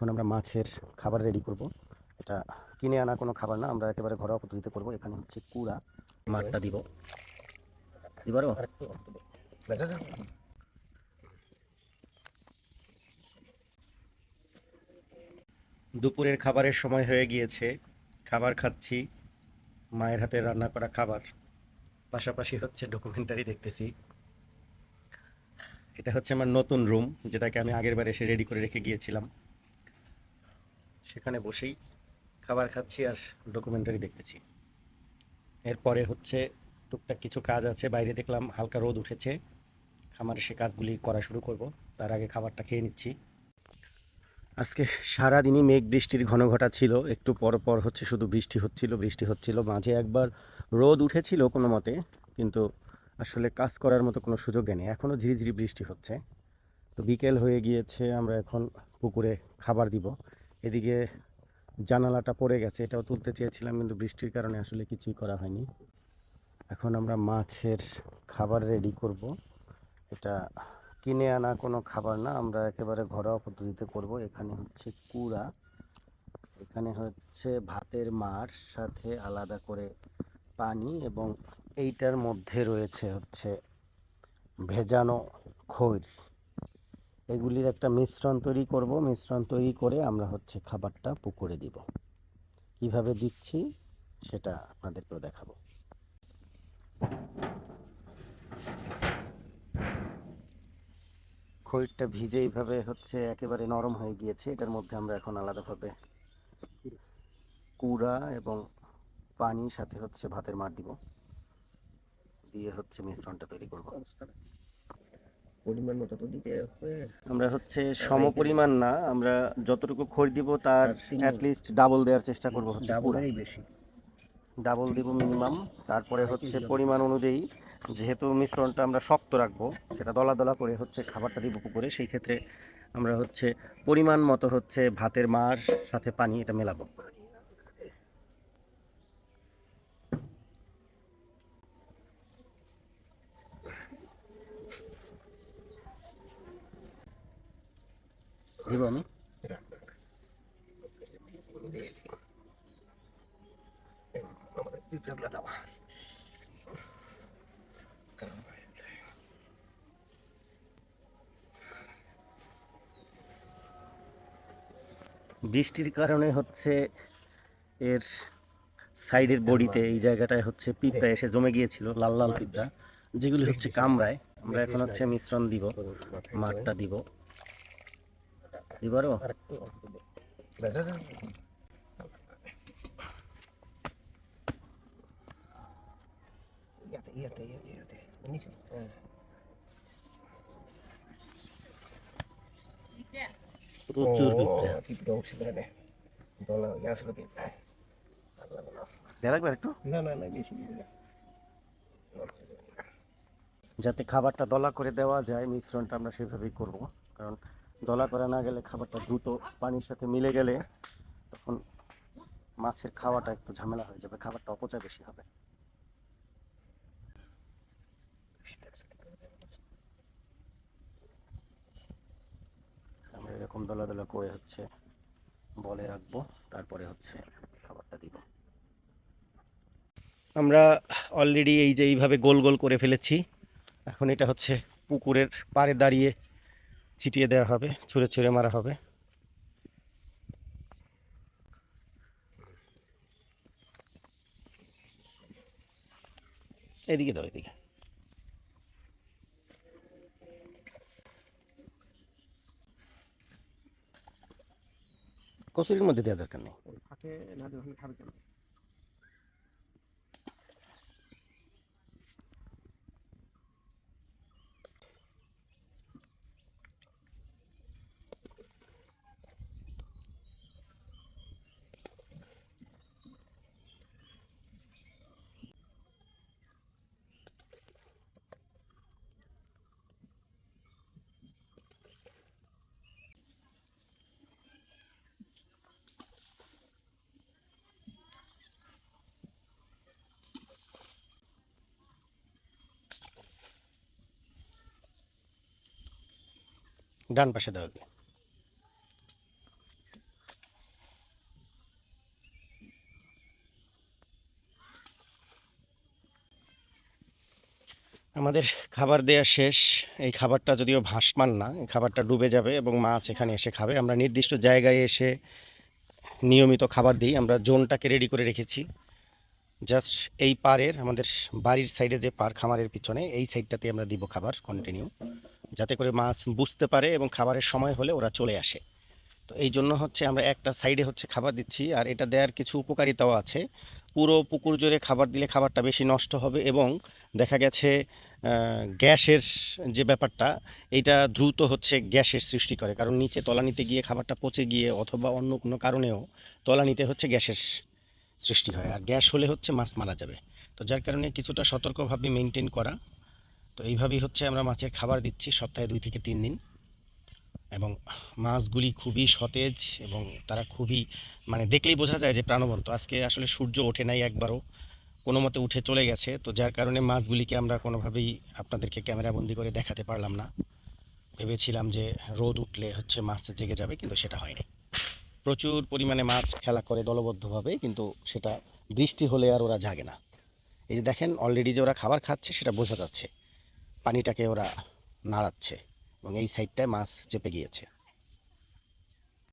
এখন আমরা মাছের খাবার রেডি করব। এটা কিনে আনা কোনো খাবার না, আমরা একেবারে ঘরোয়া পদ্ধতিতে করব। এখানে হচ্ছে কুড়া। মাঠটা দিব। দিবারও দুপুরের খাবারের সময় হয়ে গিয়েছে। খাবার খাচ্ছি। মায়ের হাতে রান্না করা খাবার। পাশাপাশি হচ্ছে ডকুমেন্টারি দেখতেছি। এটা হচ্ছে আমার নতুন রুম যেটাকে আমি আগের বার এসে রেডি করে রেখে গিয়েছিলাম। সেখানে বসেই খাবার খাচ্ছি আর ডকুমেন্টারি দেখতেছি। এরপরে হচ্ছে টুকটাক কিছু কাজ আছে, বাইরে দেখলাম হালকা রোদ উঠেছে, খামারে সে কাজগুলি করা শুরু করব, তার আগে খাবারটা খেয়ে নিচ্ছি। আজকে সারাদিনই মেঘ বৃষ্টির ঘন ঘটা ছিল, একটু পর পর হচ্ছে শুধু বৃষ্টি হচ্ছিল বৃষ্টি হচ্ছিল, মাঝে একবার রোদ উঠেছিল কোনো মতে, কিন্তু আসলে কাজ করার মতো কোনো সুযোগ নেই এখনও ঝিরিঝিরি বৃষ্টি হচ্ছে। তো বিকেল হয়ে গিয়েছে, আমরা এখন পুকুরে খাবার দিব। এদিকে জানালাটা পড়ে গেছে, এটাও তুলতে চেয়েছিলাম কিন্তু বৃষ্টির কারণে আসলে কিছুই করা হয়নি। এখন আমরা মাছের খাবার রেডি করব। এটা কিনে আনা কোনো খাবার না, আমরা একেবারে ঘরোয়া পদ্ধতিতে করব। এখানে হচ্ছে কুড়া, এখানে হচ্ছে ভাতের মার, সাথে আলাদা করে পানি এবং এইটার মধ্যে রয়েছে হচ্ছে ভেজানো খৈর। এগুলির একটা মিশ্রণ তৈরি করব। মিশ্রণ তৈরি করে আমরা হচ্ছে খাবারটা পুকুরে দিব। কীভাবে দিচ্ছি সেটা আপনাদেরকেও দেখাবো। খৈরটা ভিজে এইভাবে হচ্ছে একেবারে নরম হয়ে গিয়েছে। এটার মধ্যে আমরা এখন আলাদাভাবে কুড়া এবং পানি সাথে হচ্ছে ভাতের মার দিব। দিয়ে হচ্ছে মিশ্রণটা তৈরি করব। পরিমাণ মতো তো দিতে হবে। আমরা হচ্ছে সম পরিমাণ না আমরা যতটুকু খড় দিব তার অ্যাটলিস্ট ডাবল দেওয়ার চেষ্টা করব ডাবলেরই বেশি। ডাবল দিব মিনিমাম তারপরে হচ্ছে পরিমাণ অনুযায়ী যেহেতু মিশ্রণটা আমরা শক্ত রাখব সেটা দলা দলা করে হচ্ছে খাবারটা দিব পুকুরে সেই ক্ষেত্রে আমরা হচ্ছে পরিমাণ মতো হচ্ছে ভাতের মার সাথে পানি এটা মেলাবো। দিব আমি বৃষ্টির কারণে হচ্ছে এর সাইডের বডিতে এই জায়গাটায় হচ্ছে পিঁপড়া এসে জমে গিয়েছিল, লাল লাল পিঁপড়া, যেগুলি হচ্ছে কামড়ায় আমরা এখন হচ্ছে মিশ্রণ দিব, মাঠটা দিব। দিবারও আরেকটু অল্প দে। দাদা, দাদা। ইয়াতে, ইয়াতে, ইয়াতে, ইয়াতে। নিচে। হ্যাঁ। প্রচুর দিবি যাতে খাবারটা দলা করে দেওয়া যায় মিশ্রণটা আমরা সেভাবেই করব কারণ দলা করা না গেলে খাবারটা দ্রুত পানির সাথে মিলে গেলে তখন মাছের খাওয়াটা একটু ঝামেলা হয়ে যাবে, খাবারটা অপচয় বেশি হবে। আমরা এরকম দলা দলা করে হচ্ছে বলে রাখব, তারপরে হচ্ছে খাবারটা দিব। আমরা অলরেডি এই যে এইভাবে গোল গোল করে ফেলেছি, এখন এটা হচ্ছে পুকুরের পাড়ে দাঁড়িয়ে ছিটিয়ে দেওয়া হবে, ছুঁড়ে ছুঁড়ে মারা হবে। এদিকে দাও, এদিকে। কচুরির মধ্যে দেওয়া দরকার নেই। ডান পাশে দেওয়া হবে। আমাদের খাবার দেয়া শেষ। এই খাবারটা যদিও ভাসমান না, এই খাবারটা ডুবে যাবে এবং মাছ এখানে এসে খাবে। আমরা নির্দিষ্ট জায়গায় এসে নিয়মিত খাবার দিই। আমরা জোনটাকে রেডি করে রেখেছি। জাস্ট এই পারের আমাদের বাড়ির সাইডে যে পার খামারের পিছনে, এই সাইডটাতে আমরা দিব খাবার কন্টিনিউ যাতে করে মাছ বুঝতে পারে এবং খাবারের সময় হলে ওরা চলে আসে। তো এই জন্য হচ্ছে আমরা একটা সাইডে হচ্ছে খাবার দিচ্ছি আর এটা দেওয়ার কিছু উপকারিতাও আছে। পুরো পুকুর জুড়ে খাবার দিলে খাবারটা বেশি নষ্ট হবে এবং দেখা গেছে গ্যাসের যে ব্যাপারটা এটা দ্রুত হচ্ছে গ্যাসের সৃষ্টি করে। কারণ নিচে তলানিতে গিয়ে খাবারটা পচে গিয়ে অথবা অন্য কোনো কারণেও তলানিতে হচ্ছে গ্যাসের সৃষ্টি হয়। আর গ্যাস হলে হচ্ছে মাছ মারা যাবে। তো যার কারণে কিছুটা সতর্কভাবে মেনটেন করা তো এইভাবেই হচ্ছে আমরা মাছের খাবার দিচ্ছি সপ্তাহে দুই থেকে তিন দিন। এবং মাছগুলি খুবই সতেজ এবং তারা খুবই মানে দেখলেই বোঝা যায় যে প্রাণবন্ত। আজকে আসলে সূর্য ওঠে নাই একবারও, কোনো মতে উঠে চলে গেছে। তো যার কারণে মাছগুলিকে আমরা কোনোভাবেই আপনাদেরকে ক্যামেরাবন্দি করে দেখাতে পারলাম না। ভেবেছিলাম যে রোদ উঠলে হচ্ছে মাছ জেগে যাবে, কিন্তু সেটা হয়নি। প্রচুর পরিমাণে মাছ খেলা করে দলবদ্ধভাবে, কিন্তু সেটা বৃষ্টি হলে আর ওরা জাগে না। এই যে দেখেন অলরেডি যে ওরা খাবার খাচ্ছে, সেটা বোঝা যাচ্ছে। পানিটাকে ওরা নাড়াচ্ছে এবং এই সাইডটায় মাছ চেপে গিয়েছে।